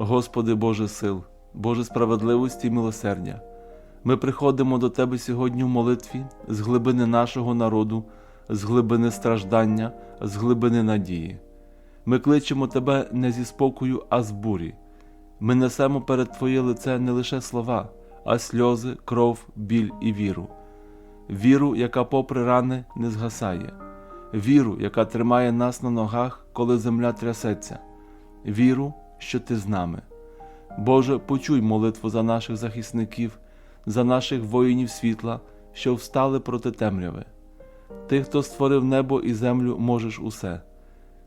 Господи Боже сил, Боже справедливості і милосердя, ми приходимо до Тебе сьогодні в молитві з глибини нашого народу, з глибини страждання, з глибини надії. Ми кличемо Тебе не зі спокою, а з бурі. Ми несемо перед Твоє лице не лише слова, а сльози, кров, біль і віру. Віру, яка, попри рани, не згасає, віру, яка тримає нас на ногах, коли земля трясеться, віру, що Ти з нами. Боже, почуй молитву за наших захисників, за наших воїнів світла, що встали проти темряви. Ти, хто створив небо і землю, можеш усе.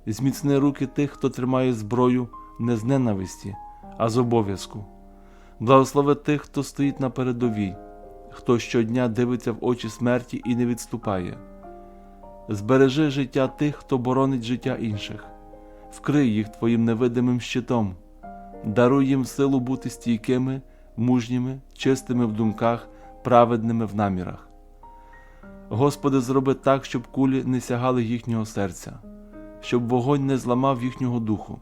Зміцни руки тих, хто тримає зброю не з ненависті, а з обов'язку. Благослови тих, хто стоїть на передовій, хто щодня дивиться в очі смерті і не відступає. Збережи життя тих, хто боронить життя інших, вкрий їх твоїм невидимим щитом, даруй їм силу бути стійкими, мужніми, чистими в думках, праведними в намірах. Господи, зроби так, щоб кулі не сягали їхнього серця, щоб вогонь не зламав їхнього духу,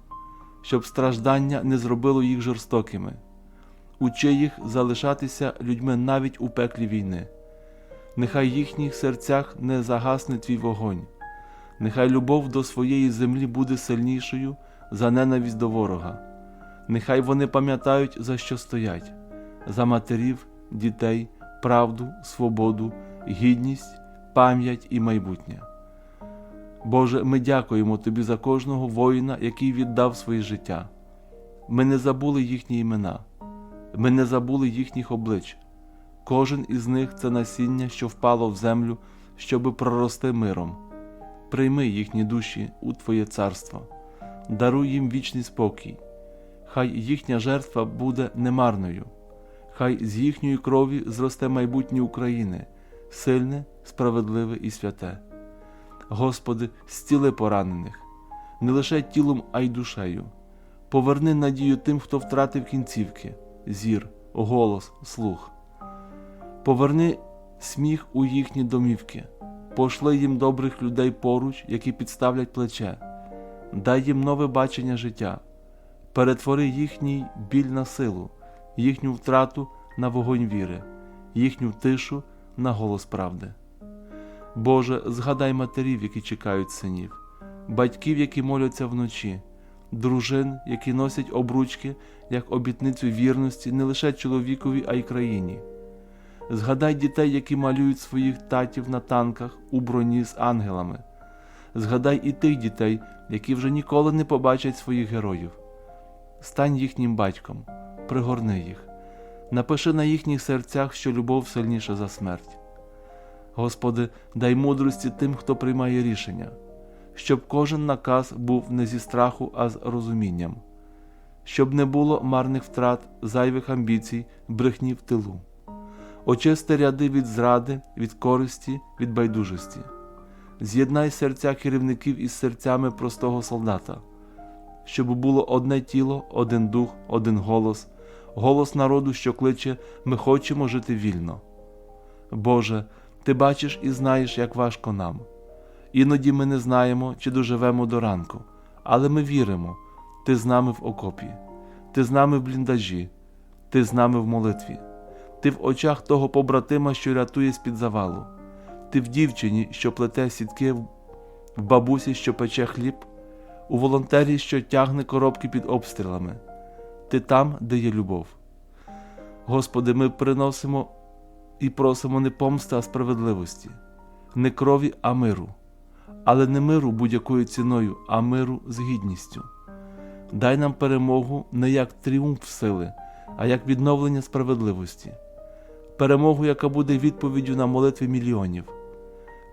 щоб страждання не зробило їх жорстокими. Учи їх залишатися людьми навіть у пеклі війни. Нехай їхніх серцях не загасне твій вогонь, нехай любов до своєї землі буде сильнішою за ненависть до ворога. Нехай вони пам'ятають, за що стоять за матерів, дітей, правду, свободу, гідність, пам'ять і майбутнє. Боже, ми дякуємо Тобі за кожного воїна, який віддав своє життя. Ми не забули їхні імена, ми не забули їхніх облич. Кожен із них це насіння, що впало в землю, щоби прорости миром. Прийми їхні душі у Твоє царство, даруй їм вічний спокій. Хай їхня жертва буде немарною, хай з їхньої крові зросте майбутнє України, сильне, справедливе і святе. Господи, зціли поранених, не лише тілом, а й душею. Поверни надію тим, хто втратив кінцівки, зір, голос, слух. Поверни сміх у їхні домівки, пошли їм добрих людей поруч, які підставлять плече, дай їм нове бачення життя, перетвори їхній біль на силу, їхню втрату на вогонь віри, їхню тишу на голос правди. Боже, згадай матерів, які чекають синів, батьків, які моляться вночі, дружин, які носять обручки як обітницю вірності не лише чоловікові, а й країні. Згадай дітей, які малюють своїх татів на танках у броні з ангелами. Згадай і тих дітей, які вже ніколи не побачать своїх героїв. Стань їхнім батьком, пригорни їх, напиши на їхніх серцях, що любов сильніша за смерть. Господи, дай мудрості тим, хто приймає рішення, щоб кожен наказ був не зі страху, а з розумінням, щоб не було марних втрат, зайвих амбіцій, брехні в тилу. Очисти ряди від зради, від користі, від байдужості. З'єднай серця керівників із серцями простого солдата, щоб було одне тіло, один дух, один голос, голос народу, що кличе Ми хочемо жити вільно. Боже, Ти бачиш і знаєш, як важко нам. Іноді ми не знаємо, чи доживемо до ранку, але ми віримо, Ти з нами в окопі, Ти з нами в бліндажі, Ти з нами в молитві. Ти в очах того побратима, що рятує з-під завалу, ти в дівчині, що плете сітки, в бабусі, що пече хліб, у волонтері, що тягне коробки під обстрілами. Ти там, де є любов. Господи, ми приносимо і просимо не помсти, а справедливості, не крові, а миру, але не миру будь-якою ціною, а миру з гідністю. Дай нам перемогу не як тріумф сили, а як відновлення справедливості перемогу, яка буде відповіддю на молитви мільйонів,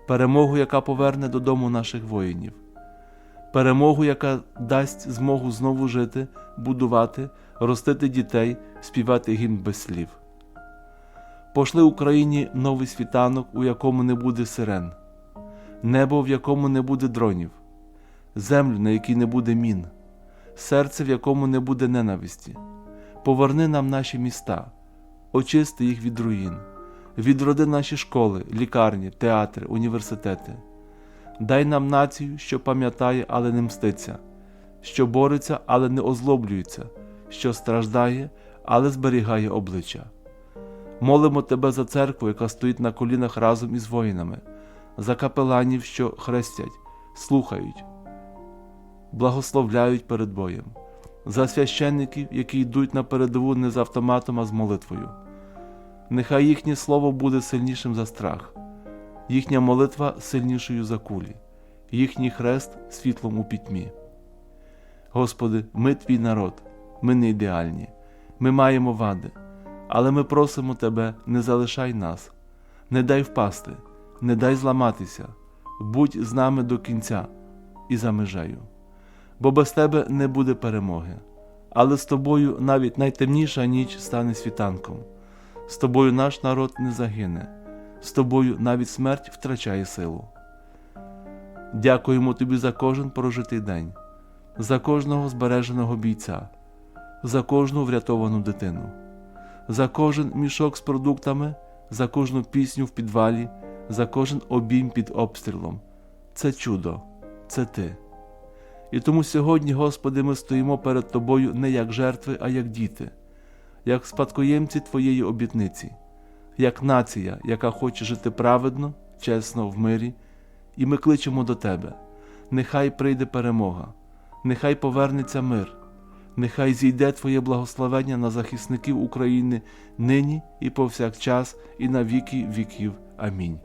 перемогу, яка поверне додому наших воїнів, перемогу, яка дасть змогу знову жити, будувати, ростити дітей, співати гімн без слів. Пошли Україні новий світанок, у якому не буде сирен, небо, в якому не буде дронів, землю, на якій не буде мін, серце, в якому не буде ненависті. Поверни нам наші міста очисти їх від руїн, відроди наші школи, лікарні, театри, університети. Дай нам націю, що пам'ятає, але не мститься, що бореться, але не озлоблюється, що страждає, але зберігає обличчя. Молимо Тебе за церкву, яка стоїть на колінах разом із воїнами, за капеланів, що хрестять, слухають, благословляють перед боєм, за священників, які йдуть на передову не з автоматом, а з молитвою. Нехай їхнє слово буде сильнішим за страх, їхня молитва сильнішою за кулі, їхній хрест світлом у пітьмі. Господи, ми твій народ, ми не ідеальні, ми маємо вади, але ми просимо Тебе, не залишай нас, не дай впасти, не дай зламатися, будь з нами до кінця і за межею. Бо без Тебе не буде перемоги, але з тобою навіть найтемніша ніч стане світанком. З тобою наш народ не загине, з тобою навіть смерть втрачає силу. Дякуємо тобі за кожен прожитий день, за кожного збереженого бійця, за кожну врятовану дитину, за кожен мішок з продуктами, за кожну пісню в підвалі, за кожен обійм під обстрілом. Це чудо, це ти. І тому сьогодні, Господи, ми стоїмо перед Тобою не як жертви, а як діти, як спадкоємці Твоєї обітниці, як нація, яка хоче жити праведно, чесно в мирі, і ми кличемо до Тебе. Нехай прийде перемога, нехай повернеться мир, нехай зійде Твоє благословення на захисників України нині і повсякчас, і на віки віків. Амінь.